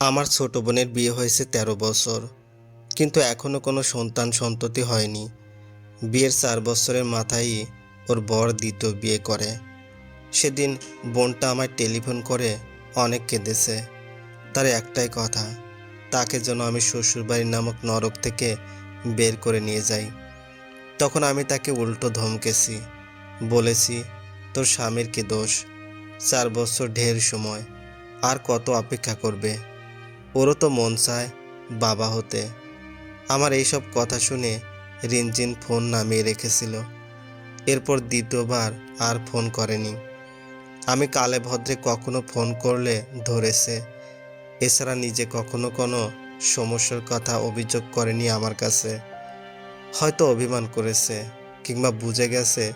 আমার ছোট বোনের বিয়ে হয়েছে তেরো বছর, কিন্তু এখনও কোনো সন্তান সন্ততি হয়নি। বিয়ের চার বছরের মাথায় ওর বর দ্বিতীয় বিয়ে করে। সেদিন বোনটা আমায় টেলিফোন করে অনেক কেঁদেছে। তার একটাই কথা, তাকে যেন আমি শ্বশুরবাড়ি নামক নরক থেকে বের করে নিয়ে যাই। তখন আমি তাকে উল্টো ধমকেছি, বলেছি, তোর স্বামীর কি দোষ? চার বছর ঢের সময়, আর কত অপেক্ষা করবে? ওরও তো মন চায় বাবা হতে। আমার এইসব কথা শুনে রিনজিন ফোন নামিয়ে রেখেছিল। এরপর দ্বিতীয়বার আর ফোন করেনি। আমি কালে ভদ্রে কখনো ফোন করলে ধরেছে। এছাড়া নিজে কখনো কোনো সমস্যার কথা অভিযোগ করেনি আমার কাছে। হয়তো অভিমান করেছে কিংবা বুঝে গেছে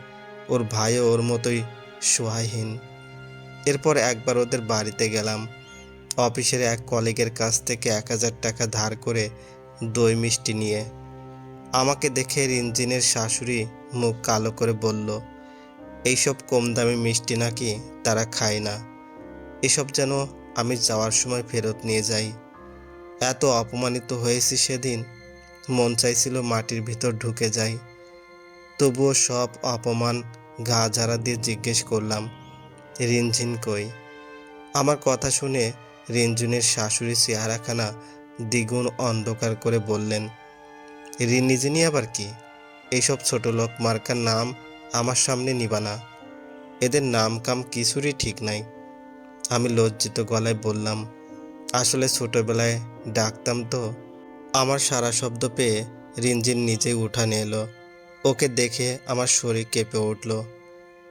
ওর ভাইও ওর মতোই সহায়হীন এরপর একবার ওদের বাড়িতে গেলাম। অফিসের এক কলিগের কাছ থেকে এক হাজার টাকা ধার করে দই মিষ্টি নিয়ে। আমাকে দেখে রিনজিনের শাশুড়ি মুখ কালো করে বলল, এইসব কম দামি মিষ্টি নাকি তারা খায় না। এসব যেন আমি যাওয়ার সময় ফেরত নিয়ে যাই। এত অপমানিত হয়েছি সেদিন, মন চাইছিল মাটির ভিতর ঢুকে যাই। তবুও সব অপমান গা ঝাড়া দিয়ে জিজ্ঞেস করলাম, রিনঝিন কই? আমার কথা শুনে রিনঝুনের শাশুড়ি চেহারাখানা দ্বিগুণ অন্ধকার করে বললেন রিনিজিনি আবার কি? এইসব ছোট লোক মার্কার নাম আমার সামনে নিবা না। এদের নাম কাম কিছুরই ঠিক নাই। আমি লজ্জিত গলায় বললাম, আসলে ছোটবেলায় ডাকতাম তো। আমার সারা শব্দ পেয়ে রিনজিন নিজেই উঠানে এলো। ওকে দেখে আমার শরীর কেঁপে উঠল।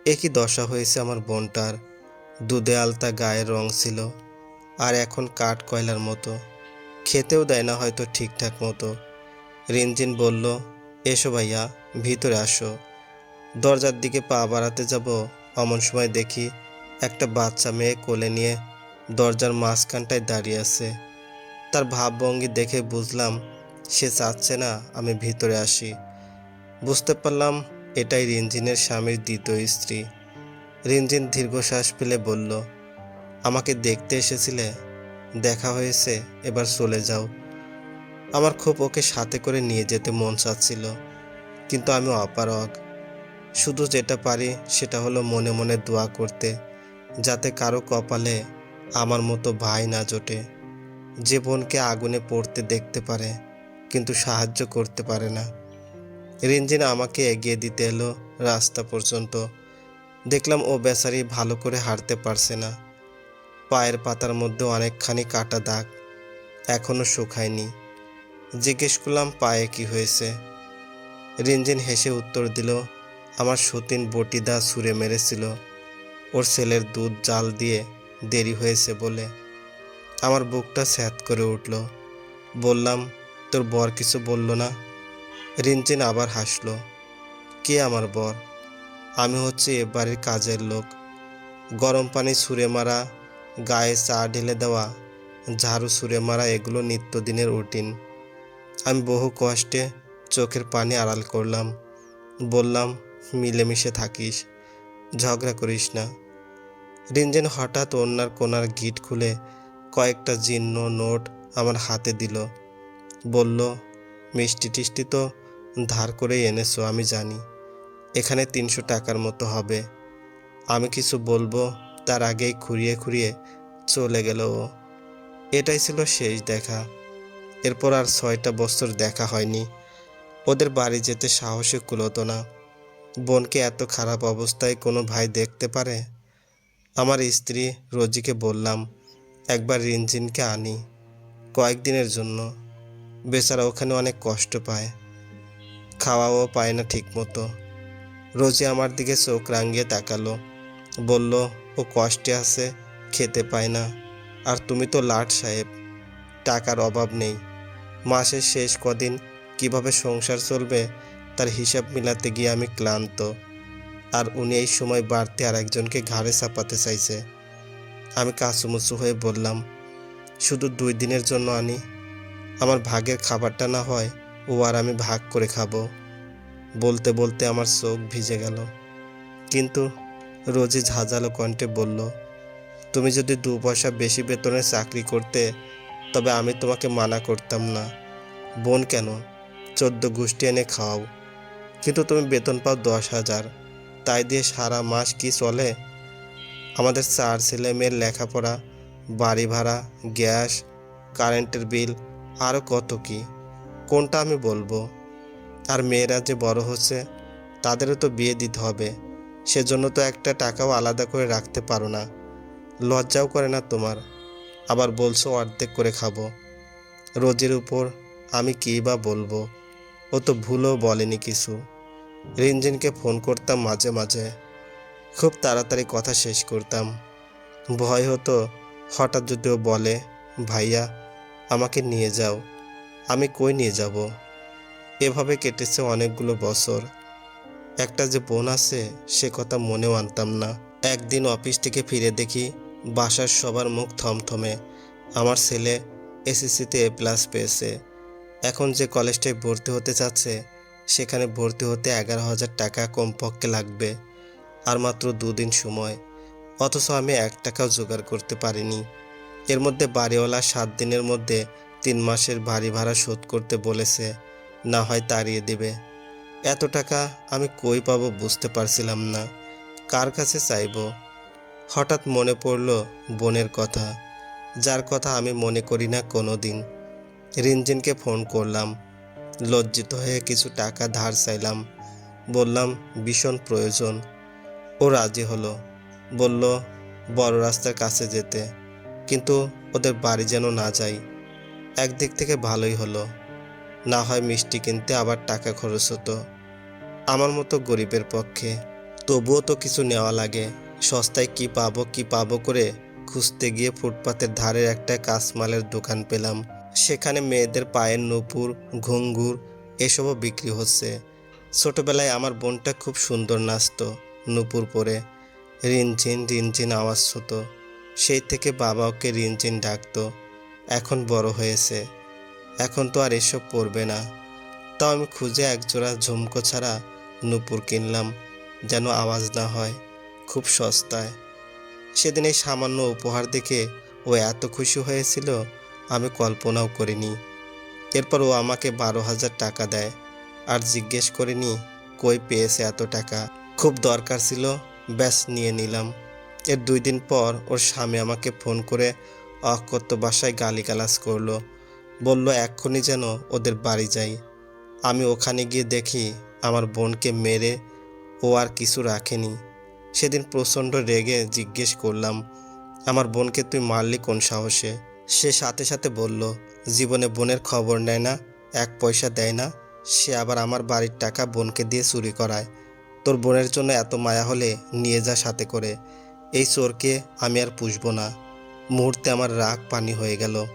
এ কি দশা হয়েছে আমার বোনটার। দুধে আলতা গায়ের রং ছিল। আর এখন কাঠ কয়লার মতো। খেতেও দেয় না হয়তো ঠিকঠাক মতো। রিনজিন বলল, এসো ভাইয়া, ভিতরে আসো। দরজার দিকে পা বাড়াতে যাব। অমন সময় দেখি একটা বাচ্চা মেয়ে কোলে নিয়ে দরজার মাঝখানটায় দাঁড়িয়ে আছে। তার ভাবভঙ্গি দেখে বুঝলাম, সে চাচ্ছে না আমি ভিতরে আসি। বুঝতে পারলাম, এটাই রিনজিনের স্বামীর দ্বিতীয় স্ত্রী। রিনজিন দীর্ঘশ্বাস ফেলে বলল আমাকে দেখতে এসেছিলে, দেখা হয়েছে, এবার চলে যাও। আমার খুব ওকে সাথে করে নিয়ে যেতে মন চাচ্ছিল, কিন্তু আমি অপারগ। শুধু যেটা পারি সেটা হলো মনে মনে দোয়া করতে, যাতে কারও কপালে আমার মতো ভাই না জোটে। যে বোনকে আগুনে পড়তে দেখতে পারে, কিন্তু সাহায্য করতে পারে না। রিনজিন আমাকে এগিয়ে দিতে এলো রাস্তা পর্যন্ত। দেখলাম ও বেচারি ভালো করে হাঁটতে পারছে না। পায়ের পাতার মধ্যে অনেকখানি কাটা দাগ এখনও শুকায়নি। জিজ্ঞেস করলাম, পায়ে কি হয়েছে? রিনজিন হেসে উত্তর দিল, আমার সতীন বটিদা সুরে মেরেছিল। ওর ছেলের দুধ জাল দিয়ে দেরি হয়েছে বলে আমার বুকটা স্যাত করে উঠল। বললাম, তোর বর কিছু বলল না? রিনজিন আবার হাসলো, কে আমার বর? আমি হচ্ছে এ বাড়ির কাজের লোক। গরম পানি সুরে মারা গায়ে চা ঢেলে দেওয়া, ঝাড়ু সুরে মারা এগুলো নিত্যদিনের রুটিন। আমি বহু কষ্টে চোখের পানি আড়াল করলাম। বললাম, মিলেমিশে থাকিস, ঝগড়া করিস না। রিনজেন হঠাৎ অন্যার কোনার গিট খুলে কয়েকটা জীর্ণ নোট আমার হাতে দিল। বলল, মিষ্টি টিষ্টি তো ধার করে এনেছো, আমি জানি। এখানে তিনশো টাকার মতো হবে। আমি কিছু বলব তার আগেই খুঁড়িয়ে খুঁড়িয়ে চলে গেল ও। এটাই ছিল শেষ দেখা। এরপর আর ছয়টা বছর দেখা হয়নি। ওদের বাড়ি যেতে সাহসে কুলোতো না। বোনকে এত খারাপ অবস্থায় কোনো ভাই দেখতে পারে? আমার স্ত্রী রোজিকে বললাম, একবার রিনজিনকে আনি কয়েকদিনের জন্য। বেচারা ওখানে অনেক কষ্ট পায়। খাওয়াও পায় না ঠিক মতো রোজি আমার দিকে চোখ রাঙিয়ে তাকালো। বলল ও কষ্টে আছে, খেতে পায় না। আর তুমি তো লাট সাহেব, টাকার অভাব নেই। মাসের শেষ কদিন কীভাবে সংসার চলবে, তার হিসাব মিলাতে গিয়ে আমি ক্লান্ত। আর উনি এই সময় বাড়তে আর একজনকে ঘাড়ে চাপাতে চাইছে। আমি কাঁচুমুচু হয়ে বললাম, শুধু দুই দিনের জন্য আনি। আমার ভাগের খাবারটা না হয়, ও আর আমি ভাগ করে খাব। বলতে বলতে আমার চোখ ভিজে গেল। কিন্তু রোজি ঝাঁঝালো কণ্ঠে বলল, তুমি যদি দু পয়সা বেশি বেতনে চাকরি করতে, তবে আমি তোমাকে মানা করতাম না। বোন কেন? চোদ্দ গোষ্ঠী এনে খাওয়াও। কিন্তু তুমি বেতন পাও দশ হাজার। তাই দিয়ে সারা মাস কি চলে? আমাদের চার ছেলে মেয়ের লেখাপড়া, বাড়ি ভাড়া, গ্যাস, কারেন্টের বিল আরও কত কি? কোনটা আমি বলব? আর মেয়েরা যে বড় হচ্ছে, তাদেরও তো বিয়ে দিতে হবে। সেজন্য তো একটা টাকাও আলাদা করে রাখতে পারো না। লজ্জাও করে না তোমার। আবার বলছো অর্ধেক করে খাব। রোজের উপর আমি কী বা বলব? ও তো ভুলও বলেনি কিছু। রিনজিনকে ফোন করতাম মাঝে মাঝে। খুব তাড়াতাড়ি কথা শেষ করতাম। ভয় হতো, হঠাৎ যদি ও বলে, ভাইয়া, আমাকে নিয়ে যাও। আমি কই নিয়ে যাব? এভাবে কেটেছে অনেকগুলো বছর। একটা যে বোন আছে, সে কথা মনেও আনতাম না। একদিন অফিস থেকে ফিরে দেখি, বাসার সবার মুখ থমথমে। আমার ছেলে এসএসসিতে এ প্লাস পেয়েছে। এখন যে কলেজটায় ভর্তি হতে চাচ্ছে, সেখানে ভর্তি হতে এগারো হাজার টাকা কমপক্ষে লাগবে, আর মাত্র দুদিন সময়। অথচ আমি এক টাকাও জোগাড় করতে পারিনি। এর মধ্যে বাড়িওয়ালা সাত দিনের মধ্যে তিন মাসের বাড়ি ভাড়া শোধ করতে বলেছে, না হয় তাড়িয়ে দেবে। এত টাকা আমি কই পাবো বুঝতে পারছিলাম না। কার কাছে চাইব? হঠাৎ মনে পড়ল বোনের কথা, যার কথা আমি মনে করি না কোনো দিন রিনজিনকে ফোন করলাম, লজ্জিত হয়ে কিছু টাকা ধার চাইলাম। বললাম, ভীষণ প্রয়োজন। ও রাজি হলো। বলল, বড় রাস্তার কাছে যেতে, কিন্তু ওদের বাড়ি যেন না যাই। একদিক থেকে ভালোই হলো। না হয় মিষ্টি কিনতে আবার টাকা খরচ হতো। আমার মতো গরিবের পক্ষে। তবুও তো কিছু নেওয়া লাগে। সস্তায় কি পাবো কি পাবো করে খুঁজতে গিয়ে ফুটপাতের ধারের একটা কাঁচমালের দোকান পেলাম। সেখানে মেয়েদের পায়ের নূপুর, ঘুঙ্গুর এসবও বিক্রি হচ্ছে। ছোটবেলায় আমার বোনটা খুব সুন্দর নাচতো, নূপুর পরে। রিনঝিন রিনঝিন আওয়াজ হতো। সেই থেকে বাবা ওকে রিনঝিন ডাকতো। এখন বড় হয়েছে। এখন তো আর এসব পরবে না। তাও আমি খুঁজে একজোড়া ঝুমকো ছাড়া নূপুর কিনলাম, যেন আওয়াজ না হয়, খুব সস্তায়। সেদিন এই সামান্য উপহার দেখে ও এত খুশি হয়েছিল, আমি কল্পনাও করিনি। এরপর ও আমাকে বারো হাজার টাকা দেয়, আর জিজ্ঞেস করিনি কই পেয়েছে এত টাকা। খুব দরকার ছিল, ব্যাস নিয়ে নিলাম। এর দুই দিন পর ওর স্বামী আমাকে ফোন করে অকথ্য বাসায় গালিগালাজ করল বলল, এক্ষুনি যেন ওদের বাড়ি যাই। আমি ওখানে গিয়ে দেখি আমার বোনকে মেরে ও আর কিছু রাখেনি। সেদিন প্রচণ্ড রেগে জিজ্ঞেস করলাম, আমার বোনকে তুই মারলি কোন সাহসে? সে সাথে সাথে বলল, জীবনে বোনের খবর নেয় না, এক পয়সা দেয় না। সে আবার আমার বাড়ির টাকা বোনকে দিয়ে চুরি করায়। তোর বোনের জন্য এত মায়া হলে নিয়ে যা সাথে করে। এই চোরকে আমি আর পুষবো না। মুহূর্তে আমার রাগ পানি হয়ে গেল।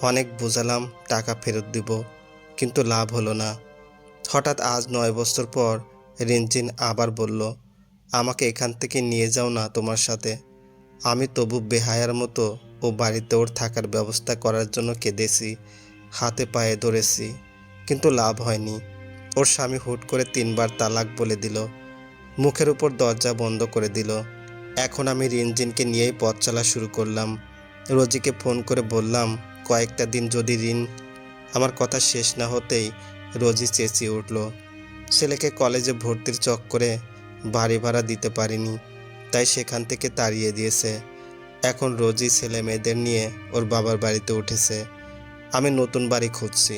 অনেক বোঝালাম, টাকা ফেরত দিব, কিন্তু লাভ হলো না। হঠাৎ আজ নয় বছর পর রিনজিন আবার বলল, আমাকে এখান থেকে নিয়ে যাও না তোমার সাথে। আমি তবু বেহায়ার মতো ও বাড়িতে ওর থাকার ব্যবস্থা করার জন্য কেঁদেছি, হাতে পায়ে ধরেছি, কিন্তু লাভ হয়নি। ওর স্বামী হুট করে তিনবার তালাক বলে দিল, মুখের উপর দরজা বন্ধ করে দিল। এখন আমি রিনজিনকে নিয়েই পথ চলা শুরু করলাম। রোজিকে ফোন করে বললাম কয়েকটা দিন যদি ঋণ আমার কথা শেষ না হতেই রোজি চেঁচিয়ে উঠল। ছেলেকে কলেজে ভর্তির চক্করে বাড়ি ভাড়া দিতে পারিনি, তাই সেখান থেকে তাড়িয়ে দিয়েছে। এখন রোজই ছেলে মেয়েদের নিয়ে ওর বাবার বাড়িতে উঠেছে। আমি নতুন বাড়ি খুঁজছি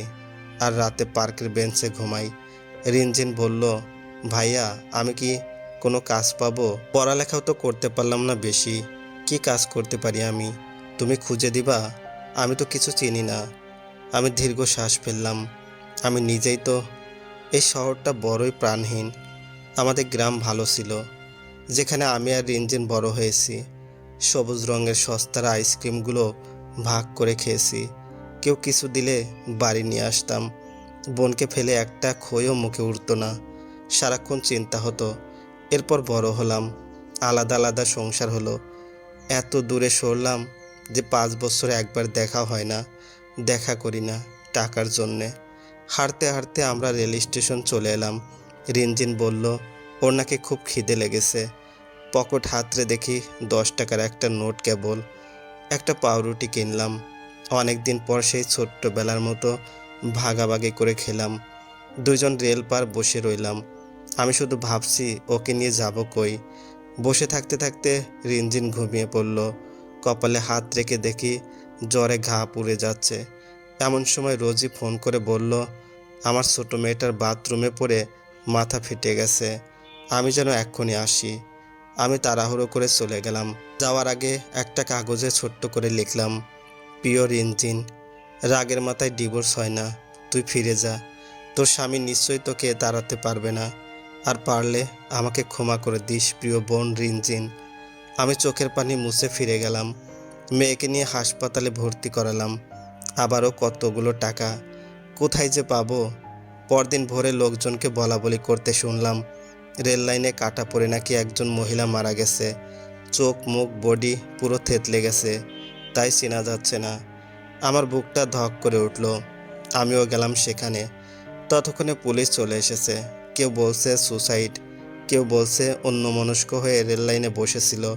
আর রাতে পার্কের বেঞ্চে ঘুমাই। রিনজিন বলল, ভাইয়া, আমি কি কোনো কাজ পাবো? পড়ালেখাও তো করতে পারলাম না বেশি। কি কাজ করতে পারি আমি? তুমি খুঁজে দিবা? আমি তো কিছু চিনি না। আমি দীর্ঘ শ্বাস ফেললাম। আমি নিজেই তো এই শহরটা বড়ই প্রাণহীন। আমাদের গ্রাম ভালো ছিল, যেখানে আমি আর রিনজিন বড় হয়েছি। সবুজ রঙের সস্তার আইসক্রিমগুলো ভাগ করে খেয়েছি। কেউ কিছু দিলে বাড়ি নিয়ে আসতাম। বোনকে ফেলে একটা খইও মুখে উঠতো না। সারাক্ষণ চিন্তা হতো, এরপর বড় হলাম। আলাদা আলাদা সংসার হলো। এত দূরে সরলাম যে পাঁচ বছরে একবার দেখা হয় না, দেখা করি না টাকার জন্যে। হাঁটতে হাঁটতে আমরা রেল স্টেশন চলে এলাম। রিনজিন বলল, ওর নাকি খুব খিদে লেগেছে। পকেট হাতরে দেখি দশ টাকার একটা নোট কেবল, একটা পাউরুটি কিনলাম। অনেক দিন পর সেই ছোট্টবেলার মতো ভাগাভাগি করে খেলাম। দুজন রেল পার বসে রইলাম। আমি শুধু ভাবছি, ওকে নিয়ে যাব কই? বসে থাকতে থাকতে রিনজিন ঘুমিয়ে পড়ল। কপালে হাত রেখে দেখি জ্বরে ঘা পুড়ে যাচ্ছে। এমন সময় রোজি ফোন করে বলল, আমার ছোট মেয়েটার বাথরুমে পড়ে মাথা ফেটে গেছে। আমি যেন এক্ষুনি আসি। আমি তাড়াহুড়ো করে চলে গেলাম। যাওয়ার আগে একটা কাগজে ছোট্ট করে লিখলাম পিওর ইঞ্জিন রাগের মাথায় ডিভোর্স হয় না, তুই ফিরে যা। তোর স্বামী নিশ্চয়ই তোকে তাড়াতে পারবে না। আর পারলে আমাকে ক্ষমা করে দিস, প্রিয় বোন রিনজিন। আমি চোখের পানি মুছে ফিরে গেলাম। মেয়েকে নিয়ে হাসপাতালে ভর্তি করালাম। আবারও কতগুলো টাকা? কোথায় যে পাবো? পরদিন ভোরে লোকজনকে বলা বলি করতে শুনলাম, রেল লাইনে কাটা পড়ে নাকি একজন মহিলা মারা গেছে। চোখ, মুখ, বডি পুরো থেতলে গেছে, তাই চেনা যাচ্ছে না। আমার বুকটা ধক করে উঠল। আমিও গেলাম সেখানে। ততক্ষণে পুলিশ চলে এসেছে। কেউ বলছে, সুসাইড। কেউ বলছে, অন্য মনস্ক হয়ে রেল লাইনে বসেছিল।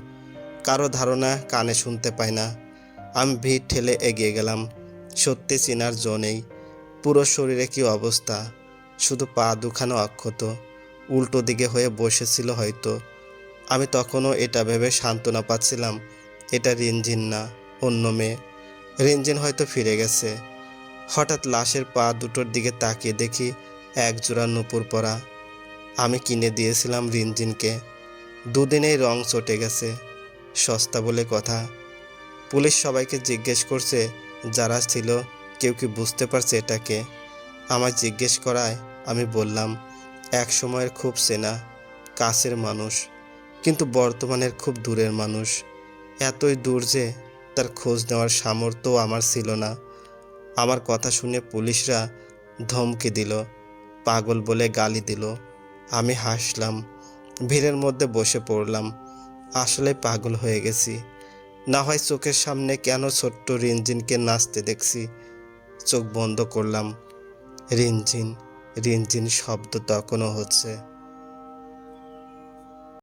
কারও ধারণা কানে শুনতে পায় না। আমি ভিড় ঠেলে এগিয়ে গেলাম। সত্যি চিনার জো নেই। পুরো শরীরে কি অবস্থা? শুধু পা দুখানো অক্ষত। উল্টো দিকে হয়ে বসেছিল হয়তো। আমি তখনও এটা ভেবে সান্ত্বনা পাচ্ছিলাম, এটা রিনজিন না, অন্য মেয়ে। রিনজিন হয়তো ফিরে গেছে। হঠাৎ লাশের পা দুটোর দিকে তাকিয়ে দেখি এক জোড়া নুপুর পরা। আমি কিনে দিয়েছিলাম রিনজিনকে। দুদিনেই রং চটে গেছে, সস্তা বলে কথা। পুলিশ সবাইকে জিজ্ঞেস করছে যারা ছিল, কেউ কি বুঝতে পারছে এটাকে। আমায় জিজ্ঞেস করায় আমি বললাম, এক সময়ের খুব চেনা কাছের মানুষ, কিন্তু বর্তমানের খুব দূরের মানুষ। এতই দূর যে তার খোঁজ নেওয়ার সামর্থ্য আমার ছিল না। আমার কথা শুনে পুলিশরা ধমকে দিল, পাগল বলে গালি দিল। আমি হাসলাম। ভিড়ের মধ্যে বসে পড়লাম। আসলে পাগল হয়ে গেছি। না হয় চোখের সামনে কেন ছোট্ট রিনজিনকে নাচতে দেখছি। চোখ বন্ধ করলাম। রিনজিন রিনজিন শব্দ তখনও হচ্ছে।